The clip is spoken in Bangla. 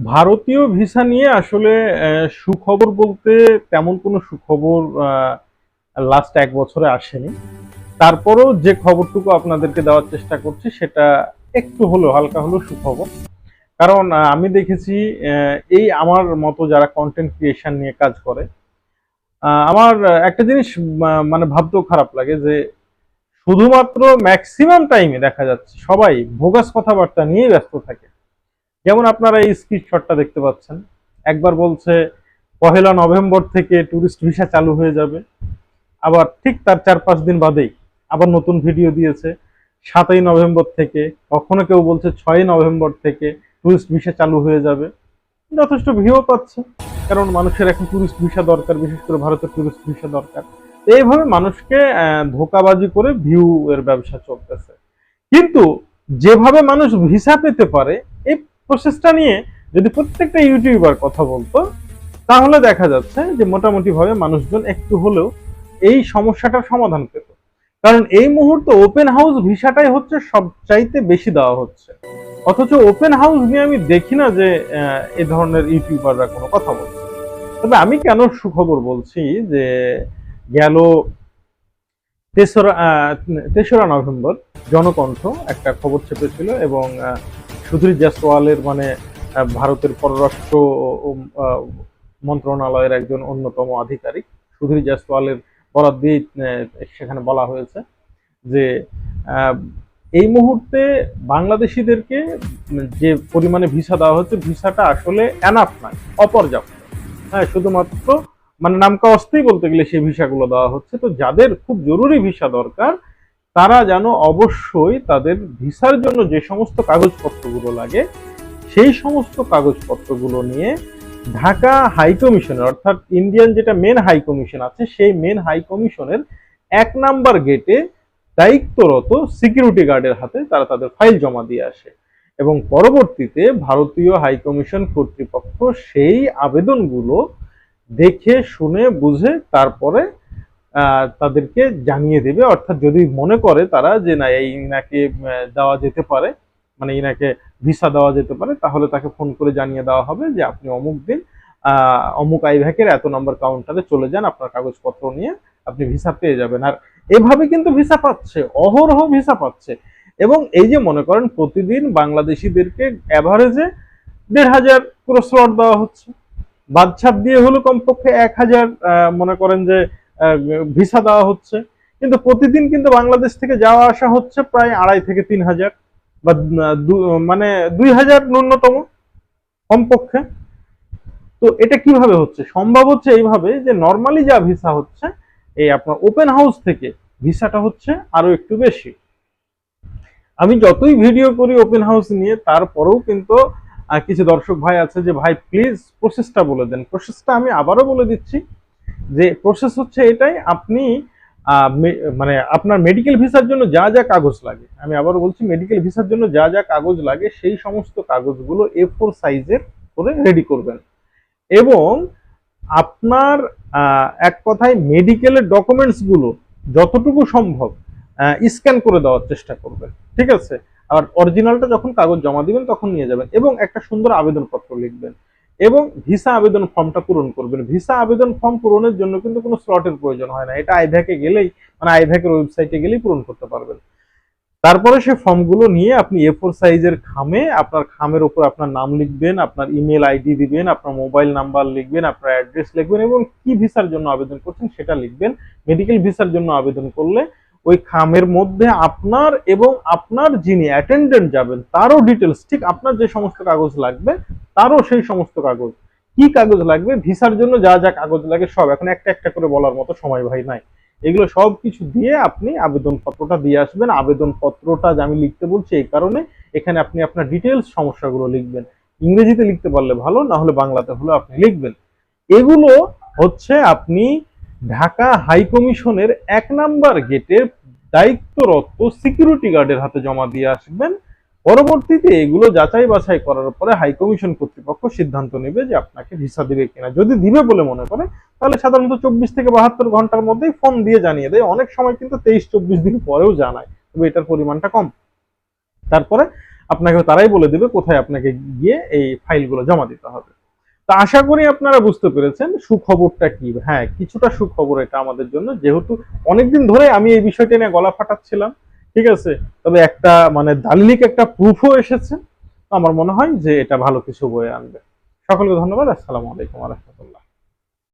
ভারতীয় ভিসা নিয়ে আসলে সুখবর বলতে তেমন কোনো সুখবর লাস্ট এক বছরে আসেনি। তারপরেও যে খবরটুকু আপনাদেরকে দেওয়ার চেষ্টা করছি, সেটা একটু হলেও, হালকা হলেও সুখবর। কারণ আমি দেখেছি এই আমার মতো যারা কন্টেন্ট ক্রিয়েশন নিয়ে কাজ করে আমার একটা জিনিস মানে ভাবতেও খারাপ লাগে যে, শুধুমাত্র ম্যাক্সিমাম টাইমে দেখা যাচ্ছে, সবাই ভোগাস কথাবার্তা নিয়ে ব্যস্ত থাকে। যেমন আপনারা এই স্ক্রিনশটটা দেখতে পাচ্ছেন। একবার বলছে, পহেলা নভেম্বর থেকে ট্যুরিস্ট ভিসা চালু হয়ে যাবে। আবার ঠিক তার চার পাঁচ দিন বাদেই আবার নতুন ভিডিও দিয়েছে। সাতই নভেম্বর থেকে, কখনো কেউ বলছে ছয়ই নভেম্বর থেকে ট্যুরিস্ট ভিসা চালু হয়ে যাবে। যথেষ্ট ভিউ পাচ্ছে, কারণ মানুষের এখন ট্যুরিস্ট ভিসা দরকার, বিশেষ করে ভারতের ট্যুরিস্ট ভিসা দরকার। এইভাবে মানুষকে ধোকাবাজি করে ভিউ এর ব্যবসা চলতেছে। কিন্তু যেভাবে মানুষ ভিসা পেতে পারে এই প্রসেসটা নিয়ে যদি প্রত্যেকটা ইউটিউবার কথা বলতো, তাহলে দেখা যাচ্ছে যে মোটামুটি ভাবে মানুষজন একটু হলেও এই সমস্যাটার সমাধান পেত। কারণ এই মুহূর্তে ওপেন হাউস ভিসাটাই হচ্ছে সবচাইতে বেশি দেওয়া হচ্ছে। অথচ ওপেন হাউস নিয়ে আমি দেখি না যে এই ধরনের ইউটিউবাররা কোনো কথা বলছে তবে আমি কেন সুখবর বলছি যে গেল তেসরা তেসরা নভেম্বর জনকণ্ঠ একটা খবর চেপেছিল এবং সুধীর জয়সওয়ালের মানে ভারতের পররাষ্ট্র মন্ত্রণালয়ের একজন অন্যতম আধিকারিক। সুধীর জয়সওয়ালের বরাদ দিয়ে সেখানে বলা হয়েছে যে এই মুহূর্তে বাংলাদেশিদেরকে যে পরিমাণে ভিসা দেওয়া হচ্ছে, ভিসাটা আসলে এনাফ নয়, অপর্যাপ্ত। হ্যাঁ শুধুমাত্র মানে নামকা অস্তেই বলতে গেলে সেই ভিসাগুলো দেওয়া হচ্ছে। তো যাদের খুব জরুরি ভিসা দরকার তারা যেন অবশ্যই তাদের ভিসার জন্য যে সমস্ত কাগজপত্রগুলো লাগে, সেই সমস্ত কাগজপত্রগুলো নিয়ে ঢাকা হাই কমিশনের, অর্থাৎ ইন্ডিয়ান যেটা মেন হাই কমিশন আছে, সেই মেন হাই কমিশনের এক নাম্বার গেটে দায়িত্বরত সিকিউরিটি গার্ডের হাতে তারা তাদের ফাইল জমা দিয়ে আসে। এবং পরবর্তীতে ভারতীয় হাই কমিশন কর্তৃপক্ষ সেই আবেদনগুলো দেখে, শুনে, বুঝে, তারপরে তাদেরকে জানিয়ে দেবে। অর্থাৎ যদি মনে করে তারা যে, না, এই ইনাকে দেওয়া যেতে পারে মানে ইনাকে ভিসা দেওয়া যেতে পারে, তাহলে তাকে ফোন করে জানিয়ে দেওয়া হবে যে, আপনি অমুক দিন অমুক আইভ্যাকের এত নম্বর কাউন্টারে চলে যান, আপনার কাগজপত্র নিয়ে আপনি ভিসা পেয়ে যাবেন। আর এভাবে কিন্তু ভিসা পাচ্ছে, অহরহ ভিসা পাচ্ছে। এবং এই যে, মনে করেন, প্রতিদিন বাংলাদেশিদেরকে অ্যাভারেজে দেড় হাজার করে স্লট দেওয়া হচ্ছে। বাদছাপ দিয়ে হলো কমপক্ষে এক হাজার মনে করেন যে ভিসা দেওয়া হচ্ছে। কিন্তু প্রতিদিন কিন্তু বাংলাদেশ থেকে যাওয়া আসা হচ্ছে প্রায় আড়াই থেকে তিন হাজার বা মানে দুই হাজার ন্যূনতম কমপক্ষে। তো এটা কীভাবে হচ্ছে? সম্ভব হচ্ছে এইভাবে যে নর্মালি যা ভিসা হচ্ছে, এই আপনার ওপেন হাউস থেকে ভিসাটা হচ্ছে আরও একটু বেশি। আমি যতই ভিডিও করি ওপেন হাউস নিয়ে, তারপরেও কিন্তু কিছু দর্শক ভাই আছে যে, ভাই প্লিজ প্রসেসটা বলে দেন। প্রসেসটা আমি আবারও বলে দিচ্ছি। যে প্রসেস হচ্ছে এটাই, আপনি মানে আপনার মেডিকেল ভিসার জন্য যা যা কাগজ লাগে, আমি আবারও বলছি মেডিকেল ভিসার জন্য যা যা কাগজ লাগে, সেই সমস্ত কাগজগুলো এ ফোর সাইজের করে রেডি করবেন। এবং আপনার এক কথায় মেডিকেলের ডকুমেন্টসগুলো যতটুকু সম্ভব স্ক্যান করে দেওয়ার চেষ্টা করবেন, ঠিক আছে? আর অরিজিনালটা যখন কাগজ জমা দিবেন, তখন নিয়ে যাবেন এবং একটা সুন্দর আবেদনপত্র লিখবেন। এবং ভিসা আবেদন ফর্মটা পূরণ করবেন। ভিসা আবেদন ফর্ম পূরণের জন্য কিন্তু কোনো স্লটের প্রয়োজন হয় না। এটা আইভ্যাকে গেলেই মানে আইভ্যাকের ওয়েবসাইটে গেলেই পূরণ করতে পারবেন। তারপরে সে ফর্মগুলো নিয়ে আপনি এ ফোর সাইজের খামে, আপনার খামের উপর আপনার নাম লিখবেন, আপনার ইমেল আইডি দিবেন, আপনার মোবাইল নাম্বার লিখবেন, আপনার অ্যাড্রেস লিখবেন এবং কি ভিসার জন্য আবেদন করছেন সেটা লিখবেন। মেডিকেল ভিসার জন্য আবেদন করলে ওই খামের মধ্যে আপনার এবং আপনার যিনি অ্যাটেন্ডেন্ট যাবেন, তারও ডিটেলস ঠিক আপনার যে সমস্ত কাগজ লাগবে, তারও সেই সমস্ত কাগজ। কি কাগজ লাগবে? ভিসার জন্য যা যা কাগজ লাগে সব। এখন একটা একটা করে বলার মতো সময় ভাই নাই। এগুলো সব কিছু দিয়ে আপনি আবেদনপত্রটা দিয়ে আসবেন। আবেদনপত্রটা যে আমি লিখতে বলছি এই কারণে এখানে আপনি আপনার ডিটেলস সমস্যাগুলো লিখবেন। ইংরেজিতে লিখতে পারলে ভালো, না হলে বাংলাতে হলে আপনি লিখবেন। এগুলো হচ্ছে আপনি ঢাকা হাই কমিশনের এক নাম্বার গেটের দায়িত্বরত সিকিউরিটি গার্ডের হাতে জমা দিয়ে আসবেন। পরবর্তীতে এগুলো যাচাই বাছাই করার পরে হাই কমিশন কর্তৃপক্ষ সিদ্ধান্ত নেবে যে আপনাকে ভিসা দিবে কিনা। যদি দিবে বলে মনে করে, তাহলে সাধারণত চব্বিশ থেকে বাহাত্তর ঘণ্টার মধ্যেই ফোন দিয়ে জানিয়ে দেয়। অনেক সময় কিন্তু তেইশ, চব্বিশ দিন পরেও জানায়, তবে এটার পরিমাণটা কম। তারপরে আপনাকে তারাই বলে দেবে কোথায় আপনাকে গিয়ে এই ফাইলগুলো জমা দিতে হবে। তো আশা করি আপনারা বুঝতে পেরেছেন সুখবরটা কি। হ্যাঁ কিছুটা সুখবর এটা আমাদের জন্য, যেহেতু অনেকদিন ধরে আমি এই বিষয়টা নিয়ে গলা ফাটাচ্ছিলাম, ঠিক আছে? তবে একটা মানে দালিলিক একটা প্রুফও এসেছে। আমার মনে হয় যে এটা ভালো কিছু বয়ে আনবে। সকলকে ধন্যবাদ। আসসালামু আলাইকুম রহমতুল্লাহ।